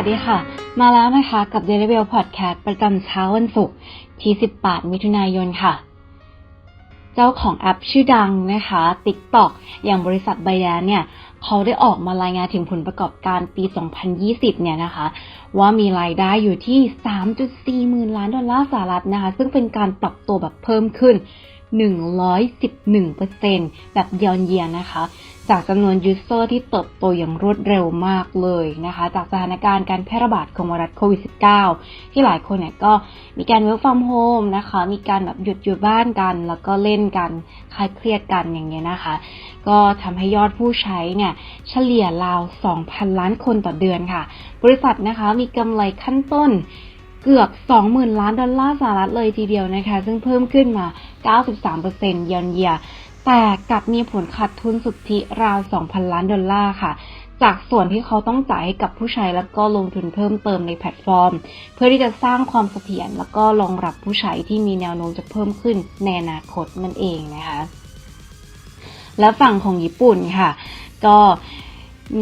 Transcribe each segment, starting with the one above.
วัสดีค่ะ มาแล้วนะคะกับ Daily Bell Podcast ประจำเช้าวันศุกร์ที่ 18 มิถุนายนค่ะ เจ้าของแอปชื่อดังนะคะ TikTok อย่างบริษัท b y d a n เนี่ย เขาได้ออกมารายงานถึงผลประกอบการปี 2020 เนี่ยนะคะ ว่ามีรายได้อยู่ที่ 3.4 หมื่นล้านดอลลาร์สหรัฐนะคะ ซึ่งเป็นการปรับตัวแบบเพิ่มขึ้น 111%แบบยอนเยียนะคะ จากจำนวนยูเซอร์ที่เติบโตอย่างรวดเร็วมากเลยนะคะ จากสถานการณ์การแพร่ระบาดของไวรัสโควิด -19 ที่หลายคนเนี่ยก็มีการ work from home นะคะ มีการแบบหยุดอยู่บ้านกัน แล้วก็เล่นกันคลายเครียดกันอย่างเงี้ยนะคะ ก็ทำให้ยอดผู้ใช้เนี่ยเฉลี่ยราว 2,000 ล้านคนต่อเดือนค่ะ บริษัทนะคะมีกำไรขั้นต้นเกือบ 20,000 ล้านดอลลาร์สหรัฐเลยทีเดียวนะคะ ซึ่งเพิ่มขึ้นมา 93%ยอนเยีย แต่กลับมีผลขาดทุนสุทธิราว 2,000 ล้านดอลลาร์ค่ะ จากส่วนที่เขาต้องจ่ายให้กับผู้ใช้แล้วก็ลงทุนเพิ่มเติมในแพลตฟอร์ม เพื่อที่จะสร้างความเสถียรแล้วก็รองรับผู้ใช้ที่มีแนวโน้มจะเพิ่มขึ้นในอนาคตนั่นเองนะคะ และฝั่งของญี่ปุ่นค่ะ ก็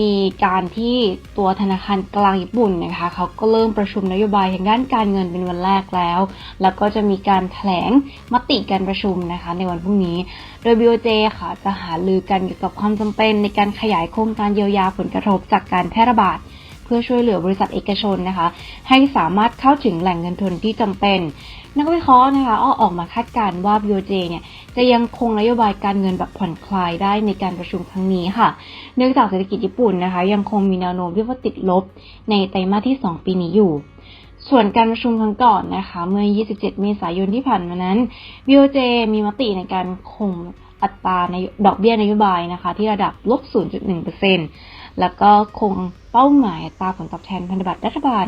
มีการที่ตัวธนาคารกลางญี่ปุ่นนะคะเขาก็เริ่มประชุมนโยบายทางด้านการเงินเป็นวันแรกแล้ว แล้วก็จะมีการแถลงมติการประชุมนะคะในวันพรุ่งนี้ โดย BOJ ค่ะจะหาลือกันเกี่ยวกับความจำเป็นในการขยายโครงการเยียวยาผลกระทบจากการแพร่ระบาด เพื่อช่วยเหลือบริษัทเอกชนนะคะ ให้สามารถเข้าถึงแหล่งเงินทุนที่จำเป็น นักวิเคราะห์นะคะอ้อออกมาคาดการณ์ว่า BOJ เนี่ยจะยังคงนโยบายการเงินแบบผ่อนคลายได้ในการประชุมครั้งนี้ค่ะ เนื่องจากเศรษฐกิจญี่ปุ่นนะคะ ยังคงมีแนวโน้มที่ว่าติดลบ ในไตรมาสที่ 2 ปีนี้อยู่ส่วนการประชุมครั้งก่อนนะคะ เมื่อ 27 เมษายนที่ผ่านมานั้น BOJ มีมติในการคง อัตราในดอกเบี้ยนโยบายนะคะ ที่ระดับลบ 0.1%แล้วก็คงเป้าหมายอัตราผลตอบแทนพันธบัตรรัฐบาล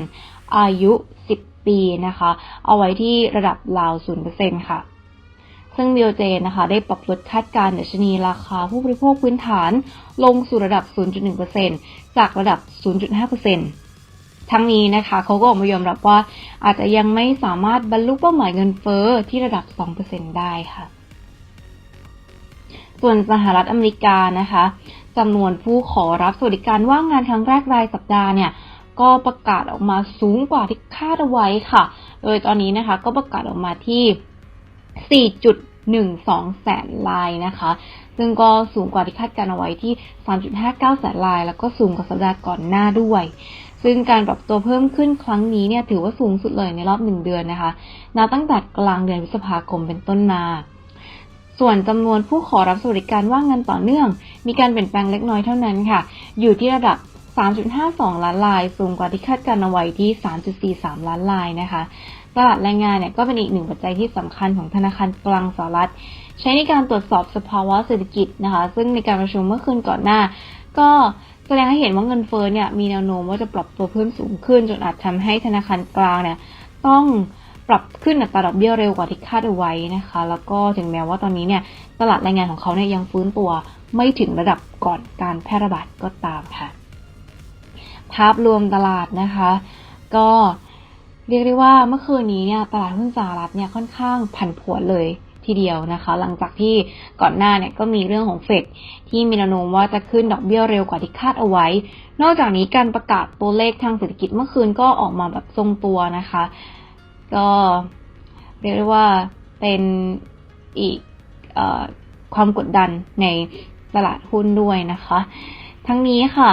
อายุ 10 ปีนะคะ เอาไว้ที่ระดับราว 0%ค่ะซึ่ง BOJ นะคะ ได้ปรับลดคาดการณ์ดัชนีราคาผู้บริโภคพื้นฐานลงสู่ระดับ 0.1%จากระดับ 0.5%ทั้งนี้นะคะเขาก็ออกมายอมรับว่าอาจจะยังไม่สามารถบรรลุเป้าหมายเงินเฟ้อที่ระดับ 2%ได้ค่ะ ส่วนสหรัฐอเมริกานะคะจำนวนผู้ขอรับสวัสดิการว่างงานครั้งแรกรายสัปดาห์เนี่ยก็ประกาศออกมาสูงกว่าที่คาดเอาไว้ค่ะ โดยตอนนี้นะคะก็ประกาศออกมาที่ 4.12 แสนลายนะคะ ซึ่งก็สูงกว่าที่คาดการเอาไว้ที่ 3.59 แสนลาย แล้วก็สูงกว่าสัปดาห์ก่อนหน้าด้วย ซึ่งการปรับตัวเพิ่มขึ้นครั้งนี้เนี่ยถือว่าสูงสุดเลยในรอบหนึ่งเดือนนะคะ นับตั้งแต่กลางเดือนพฤษภาคมเป็นต้นมา ส่วนจำนวนผู้ขอรับสวัสดิการว่างงานต่อเนื่อง มีการเปลี่ยนแปลงเล็กน้อยเท่านั้นค่ะ อยู่ที่ระดับ 3.52 ล้านลาย สูงกว่าที่คาดการเอาไว้ที่ 3.43 ล้านลายนะคะ ตลาดแรงงานเนี่ยก็เป็นอีกหนึ่งปัจจัยที่สำคัญของธนาคารกลางสหรัฐ ใช้ในการตรวจสอบสภาวะเศรษฐกิจนะคะ ซึ่งในการประชุมเมื่อคืนก่อนหน้า ก็แสดงให้เห็นว่าเงินเฟ้อเนี่ยมีแนวโน้มว่าจะปรับตัวเพิ่มสูงขึ้น จนอาจทำให้ธนาคารกลางเนี่ยต้อง ปรับขึ้นอัตราดอกเบี้ยเร็วกว่าที่คาดเอาไว้นะคะ แล้วก็ถึงแม้ว่าตอนนี้เนี่ยตลาดแรงงานของเขาเนี่ยยังฟื้นตัวไม่ถึงระดับก่อนการแพร่ระบาดก็ตามค่ะ ภาพรวมตลาดนะคะ ก็เรียกได้ว่าเมื่อคืนนี้เนี่ยตลาดหุ้นสหรัฐเนี่ยค่อนข้างผันผวนเลยทีเดียวนะคะ หลังจากที่ก่อนหน้าเนี่ยก็มีเรื่องของเฟดที่มีแนวโน้มว่าจะขึ้นดอกเบี้ยเร็วกว่าที่คาดเอาไว้ นอกจากนี้การประกาศตัวเลขทางเศรษฐกิจเมื่อคืนก็ออกมาแบบทรงตัวนะคะ ก็เรียกว่าเป็นอีกอความกดดันในตลาดหุ้นด้วยนะคะ ทั้งนี้ค่ะ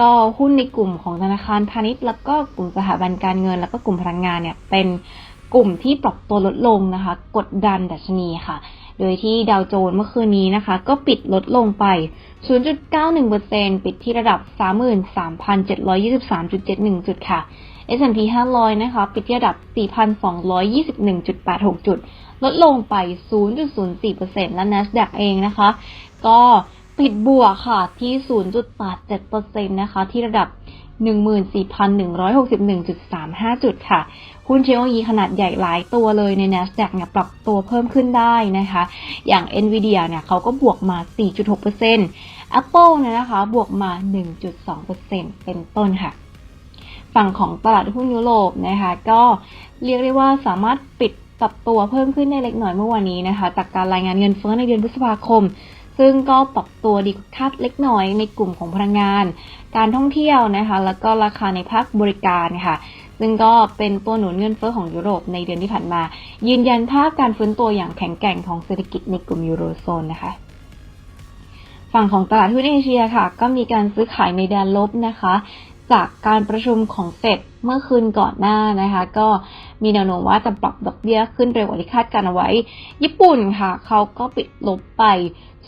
ก็หุ้นในกลุ่มของธนาคารพาณิชย์แล้วก็กลุ่มสถาบันการเงิน แล้วก็กลุ่มพลังงานเนี่ยเป็นกลุ่มที่ปรับตัวลดลงนะคะ กดดันดัชนีค่ะ โดยที่ดาวโจนส์เมื่อคืนนี้นะคะ ก็ปิดลดลงไป 0.91%ปิดที่ระดับ 33,723.71 จุดค่ะ S&P 500 นะคะ ปิดที่ระดับ 4,221.86 จุด ลดลงไป 0.04%และ NASDAQ เองนะคะ ก็ปิดบวกค่ะที่ 0.87%นะคะ ที่ระดับ 14,161.35 จุดค่ะ หุ้นเทคโนโลยีขนาดใหญ่หลายตัวเลยใน NASDAQ เนี่ยปรับตัวเพิ่มขึ้นได้นะคะ อย่าง NVIDIA เนี่ยเขาก็บวกมา 4.6% Apple เนี่ยนะคะ บวกมา 1.2%เป็นต้นค่ะ ฝั่งของตลาดหุ้นยุโรปนะคะ ก็เรียกได้ว่าสามารถปิดปรับตัวเพิ่มขึ้นในเล็กน้อยเมื่อวานนี้นะคะ จากการรายงานเงินเฟ้อในเดือนพฤษภาคม ซึ่งก็ปรับตัวดีคาดเล็กน้อยในกลุ่มของพลังงาน การท่องเที่ยวนะคะ แล้วก็ราคาในภาคบริการค่ะ ซึ่งก็เป็นตัวหนุนเงินเฟ้อของยุโรปในเดือนที่ผ่านมา ยืนยันภาพการฟื้นตัวอย่างแข็งแกร่งของเศรษฐกิจในกลุ่มยูโรโซนนะคะฝั่งของตลาดหุ้นเอเชียค่ะ ก็มีการซื้อขายในแดนลบนะคะ จากการประชุมของเฟดเมื่อคืนก่อนหน้านะคะ ก็มีแนวโน้มว่าจะปรับดอกเบี้ยขึ้นเร็วกว่าที่คาดการเอาไว้ ญี่ปุ่นค่ะ เขาก็ปิดลบไป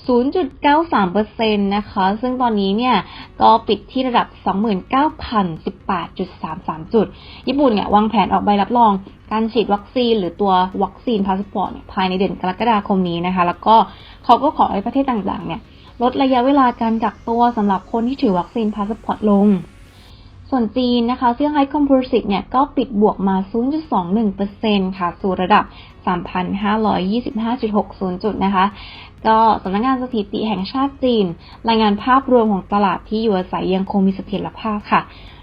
0.93%นะคะ ซึ่งตอนนี้เนี่ยก็ปิดที่ระดับ 29,018.33 จุด ญี่ปุ่นเนี่ยวางแผนออกใบรับรองการฉีดวัคซีนหรือตัววัคซีนพาสปอร์ตเนี่ยภายในเดือนกรกฎาคมนี้นะคะ แล้วก็เขาก็ขอให้ประเทศต่างๆเนี่ยลดระยะเวลาการกักตัวสำหรับคนที่ถือวัคซีนพาสปอร์ตลง ส่วนจีนนะคะเซี่ยงไฮ้คอมโพสิตเนี่ยก็ปิดบวกมา 0.21%ค่ะ สู่ระดับ 3,525.60 จุดนะคะ ก็สำนักงานสถิติแห่งชาติจีน รายงานภาพรวมของตลาดที่อยู่อาศัยยังคงมีเสถียรภาพค่ะ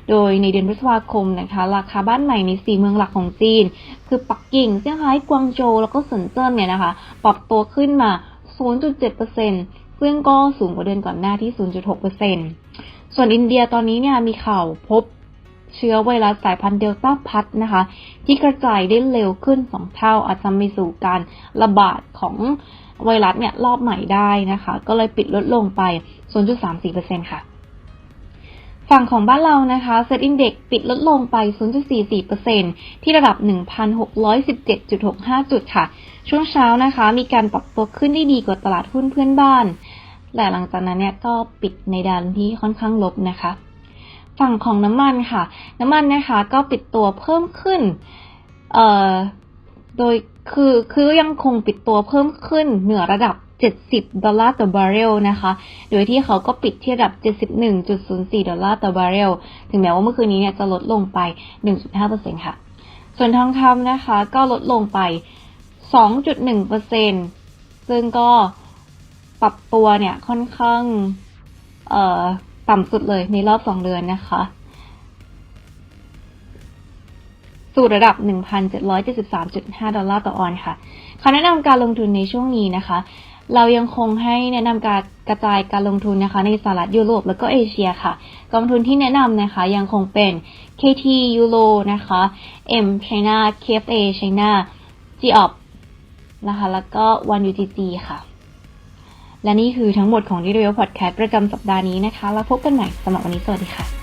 โดยในเดือนพฤษภาคมนะคะ ราคาบ้านใหม่ใน 4 เมืองหลักของจีน คือปักกิ่งเซี่ยงไฮ้กวางโจวแล้วก็เซินเจิ้นเนี่ยนะคะ ปรับตัวขึ้นมา 0.7%ซึ่งก็สูงกว่าเดือนก่อนหน้าที่ 0.6% ส่วนอินเดียตอนนี้เนี่ยมีข่าวพบเชื้อไวรัสสายพันธุ์เดลต้าพัดนะคะ ที่กระจายได้เร็วขึ้น2เท่า อาจจะมีสู่การระบาดของไวรัสเนี่ยรอบใหม่ได้นะคะ ก็เลยปิดลดลงไป 0.34%ค่ะ ฝั่งของบ้านเรานะคะเซ็ตอินเด็กปิดลดลงไป 0.44%ที่ระดับ 1,617.65 จุดค่ะ ช่วงเช้านะคะ มีการปรับตัวขึ้นได้ดีกว่าตลาดหุ้นเพื่อนบ้าน แต่หลังจากนั้นเนี่ยก็ปิดในด้านที่ค่อนข้างลบนะคะ ฝั่งของน้ำมันค่ะ น้ำมันนะคะก็ปิดตัวเพิ่มขึ้นเอ่อโดยคือคือยังคงปิดตัวเพิ่มขึ้นเหนือระดับ 70 ดอลลาร์ต่อบาร์เรลนะคะ โดยที่เขาก็ปิดที่ระดับ 71.04 ดอลลาร์ต่อบาร์เรล ถึงแม้ว่าเมื่อคืนนี้เนี่ยจะลดลงไป 1.5%ค่ะ ส่วนทองคำนะคะก็ลดลงไป 2.1%ซึ่งก็ ปรับตัวเนี่ยค่อนข้างเอ่อต่ำสุดเลยในรอบ2เดือนนะคะ สู่ระดับ 1,773.5 ดอลลาร์ต่อออนค่ะคำแนะนำการลงทุนในช่วงนี้นะคะ เรายังคงให้แนะนำการกระจายการลงทุนนะคะ ในสหรัฐยุโรปแล้วก็เอเชียค่ะ กองทุนที่แนะนำนะคะ ยังคงเป็น KT Euro นะคะ M China KFA China GOP นะคะ แล้วก็ One UTG ค่ะ และนี่คือทั้งหมดของ d ิ r e a l Podcast ประจำสัปดาห์นี้นะคะ แล้วพบกันใหม่สำหรับวันนี้สวัสดีค่ะ